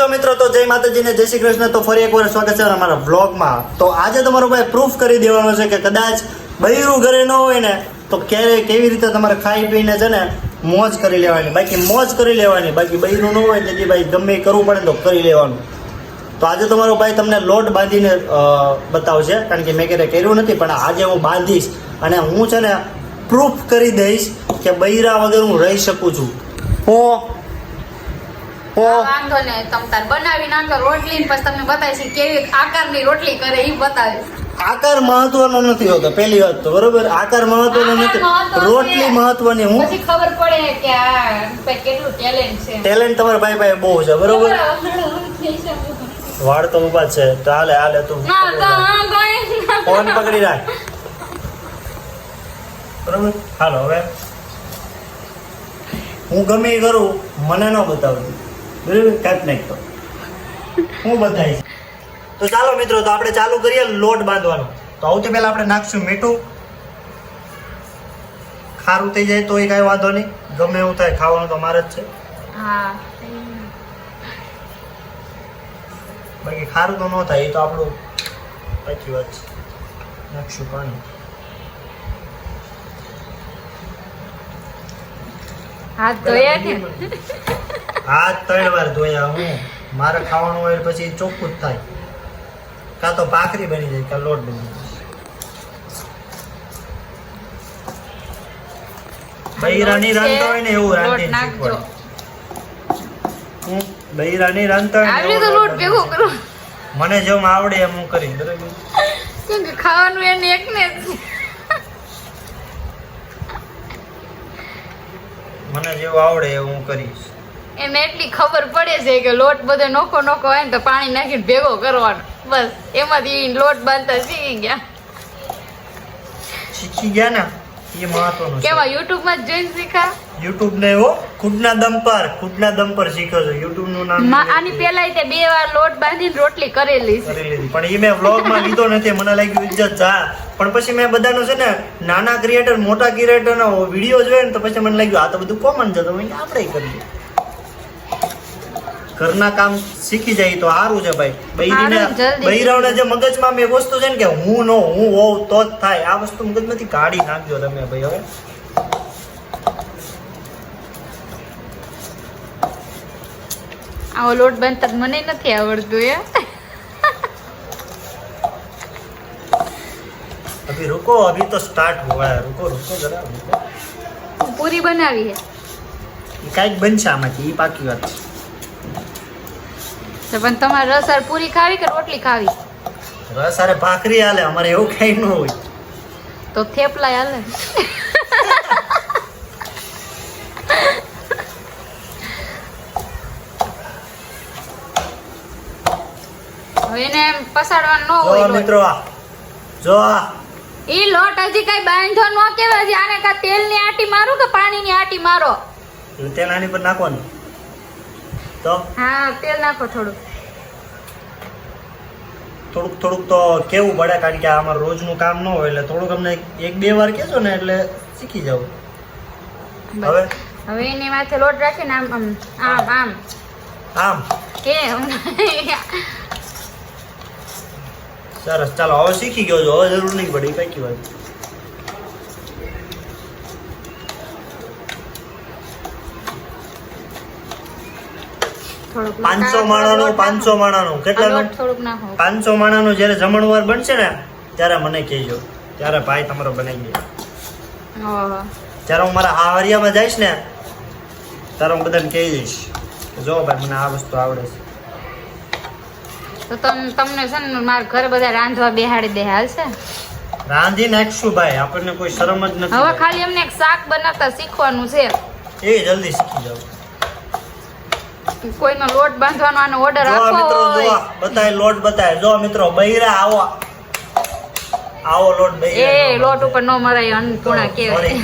છો મિત્રો, તો જય માતાજીને, જય શ્રી કૃષ્ણ. તો ફરી એકવાર સ્વાગત છે અમારા બ્લોગમાં તો આજે તમારો ભાઈ પ્રૂફ કરી દેવાનો છે કે કદાચ બૈરું ઘરે ન હોય ને, તો ક્યારે કેવી રીતે તમારે ખાઈ પીને છે ને, મોજ કરી લેવાની. બાકી મોજ કરી લેવાની. બાકી બૈરું ન હોય તેથી ભાઈ ગમે કરવું પડે તો કરી લેવાનું. તો આજે તમારો ભાઈ તમને લોટ બાંધીને બતાવશે. કારણ કે મેં ક્યારેય કર્યું નથી, પણ આજે હું બાંધીશ અને હું છે ને પ્રૂફ કરી દઈશ કે બૈરા વગર હું રહી શકું છું. હું હા, વાંધો નહીં તમ તાર બનાવી નાખો રોટલી ને પછી તમને બતાવીશ કે કેવી આકારની રોટલી કરે એ બતાવીશ. આકાર મહત્વનો નથી હોતો પહેલી વાત તો બરોબર? આકાર મહત્વનો નથી. રોટલી મહત્વની હું? પછી ખબર પડે કે આ કેટલું ટેલેન્ટ છે. ટેલેન્ટ તમારા ભાઈ ભાઈ બહુ છે બરોબર? વાળ તો ઊભા છે તો હાલે હાલે તું ના. ના. ફોન પકડી રાખ. બરોબર? હાલો હવે. હું ગમે એ કરું મને ન બતાવતું બરોબર? તો. હું બતાવીશ તો ચાલો મિત્રો તો આપણે ચાલુ કરીએ લોટ બાંધવાનો. તો સૌથી પહેલા આપણે નાખશું મીઠું. ખારું થઈ જાય તો એ કાંઈ વાંધો નહીં. ગમે એવું થાય ખાવાનું તો મારે જ છે. બાકી ખારું તો ન થાય એ તો આપણું પછી વાત છે. નાખશું પાણી. હાથ ધોયા છે હાથ ત્રણ વાર ધોયા હું. મારે ખાવાનું હોય પછી ચોખ્ખું જ થાય. કાં તો ભાખરી બની જાય કાં લોટ બની જાય. બૈરાની રાંધતા હોય ને એવું લોટ શીખવાડે. હું બૈરાની રાંધતા હોય ને આવી એવું તો લોટ ભેગો કરો મને જેમ આવડે એમ હું કરી બરાબર? કેમ કે ખાવાનું એને એક ને જ. મને જેવું આવડે એવું હું કરીશ. એને એટલી ખબર પડે છે કે લોટ બધો નોખો નોખો હોય ને તો પાણી નાખીને ભેગો કરવાનો. બસ એમાંથી લોટ બાંધતા શીખી ગયા. શીખી ગયા ને? એ મહત્વનું કેવા યુટ્યુબમાં જોઈને શીખા? યુટ્યુબ ને એવો? ખુદના દમ પર ખુદના દમ પર શીખ્યો છો. યુટ્યુબનું નામ આની પેલા તે બે વાર લોટ બાંધીને રોટલી કરેલી છે. પણ એ મેં વ્લોગમાં લીધો નથી મને લાગ્યું ઇજ્જત જા પણ પછી મેં બધાનો છે ને નાના ક્રિએટર મોટા ક્રિએટર નો વીડિયો જોયો ને તો પછી મને લાગ્યું આ તો બધું કોમન છે. તો આપણે કરીએ. ઘરના કામ શીખી જાય તો સારું છે ભાઈ બૈરીને સારું, જલ્દી બૈરાઓને જે મગજમાં મેં વસ્તુ છે ને કે હું નો હું હોઉં તો જ થાય આ વસ્તુ મગજમાંથી કાઢી નાખજો તમે ભાઈ હવે આવો લોટ બાંધતા મને નથી આવડતું એ અભી रुको अभी तो स्टार्ट हुआ है रुको रुको जरा रुको પૂરી બનાવી છે એ કાંઈક બનશે આમાંથી એ પાકી વાત છે. તો પણ તમારે રસ આર પૂરી ખાવી કે રોટલી ખાવી? રસ આરે ભાખરી હાલે અમારે એવું કઈ ન હોય. તો થેપલા હાલે. એને પસાડવાનું ન હોય. મિત્રો જો ઈ લોટ હજી કઈ બાંધો ન કેવાય આને કા તેલની આટી મારું કે પાણીની આટી મારો? તેલ આની પર નાખવાનું. તો? હા તેલ નાખો થોડું થોડુંક થોડુંક તો કેવું પડે કારણ કે આ અમારું રોજનું કામ ન હોય એટલે થોડુંક અમને એક બે વાર કહેશો ને એટલે શીખી જાવ હવે? હવે એની માથે લોટ રાખીને આમ આમ આમ આમ. આમ? કે સરસ. ચાલો હવે શીખી ગયો છો. હવે જરૂર નહીં પડે પાકી વાત પાંચસો માણાનું પાંચસો માણાનું. કેટલાનું પાંચસો માણાનું જ્યારે જમણવાર બનશે ને ત્યારે મને કહેજો. ત્યારે ભાઈ તમારો બનાવી દે. જ્યારે હું મારા હાવરિયામાં જઈશ ને ત્યારે હું બધાને કહી જઈશ કે જો ભાઈ મને આ વસ્તુ આવડે છે. તો તમ તમને છે ને મારા ઘરે બધા રાંધવા બેહાડી દે હાલશે રાંધી નાખશું ભાઈ આપણને કોઈ શરમ જ નથી હવે ખાલી અમને એક શાક બનાવતા શીખવાનું છે. એ જલ્દી શીખી જાવ કોઈનો લોટ બાંધવાનો આનો ઓર્ડર આપો મિત્રો જો બતાય લોટ બતાય જો મિત્રો બૈરા આવો. આવો લોટ બૈરા એ લોટ ઉપર નો મરાય અન્નપૂર્ણા કહેવાય.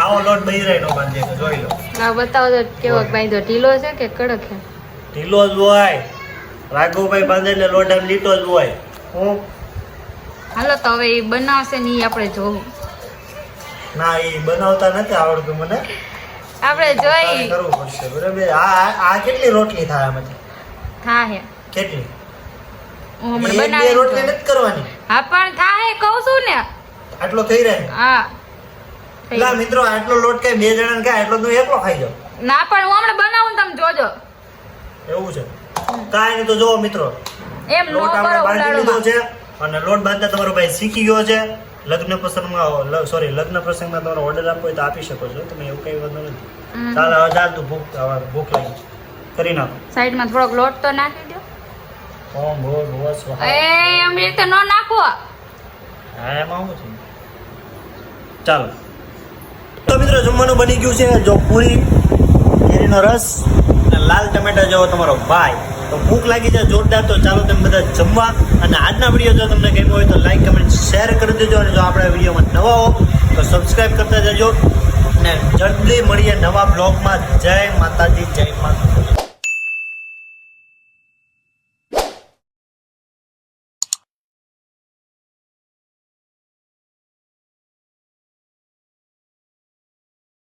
આવો લોટ બૈરા નો બાંધે જોઈ લો. ના બતાવો તો કેવો બાંધો ઢીલો છે કે કડક છે? ઢીલો જ હોય. રાઘવભાઈ બાંધે એટલે લોટ એમ લીટો જ હોય. હું? હાલો તો હવે એ બનાવશે ને એ આપણે જોવું. ના એ બનાવતા નથી આવડતું મને. આપણે જોઈ. કરવું પડશે બરાબર? આ આ- કેટલી રોટલી થાય આમાંથી થા હે કેટલી? હું એક હમણાં બે રોટલી નથી કરવાની. હા પણ થા હે કહું છું ને. આટલો થઈ રહે? હા. લા મિત્રો આટલો લોટ કઈ બે જણાને કાંઈ આટલો તું એકલો ખાઈ જાવ ના પણ હું હમણાં બનાવું તમે જોજો. એવું છે? કાંઈ નહીં તો જોવો મિત્રો. એમ નો લોટ કરો લીધો છે અને લોટ બાંધતા તમારો ભાઈ શીખી ગયો છે. લગ્ન પ્રસંગમાં સોરી લગ્ન પ્રસંગમાં તમારો ઓર્ડર આપવો હોય તો આપી શકો છો. તમે એવું કઈ વાંધો નથી. ચાલ હવે ચાલ તું ભૂખ ભૂખ લાગી કરી નાખો. સાઈડમાં થોડોક લોટ તો નાખી દો ઓમ ભૂર ભુવા સ્વાહા એ એમ રીતે નો નાખવો હા એમાં શું છે. ચાલો. તો મિત્રો જમવાનું બની ગયું છે. જો પૂરી કેરીનો રસ અને લાલ ટમેટા જેવો તમારો. ભાઈ તો ભૂખ લાગી જાય, જોરદાર. તો ચાલો તમે બધા જમવા. અને આજના વીડિયો જો તમને ગમ્યો હોય તો લાઈક કમેન્ટ શેર કરી દેજો. અને જો આપણા વિડીયોમાં નવા હો, તો સબસ્ક્રાઈબ કરતા જજો. અને જલ્દી મળીએ નવા બ્લોગમાં જય માતાજી, જય માતા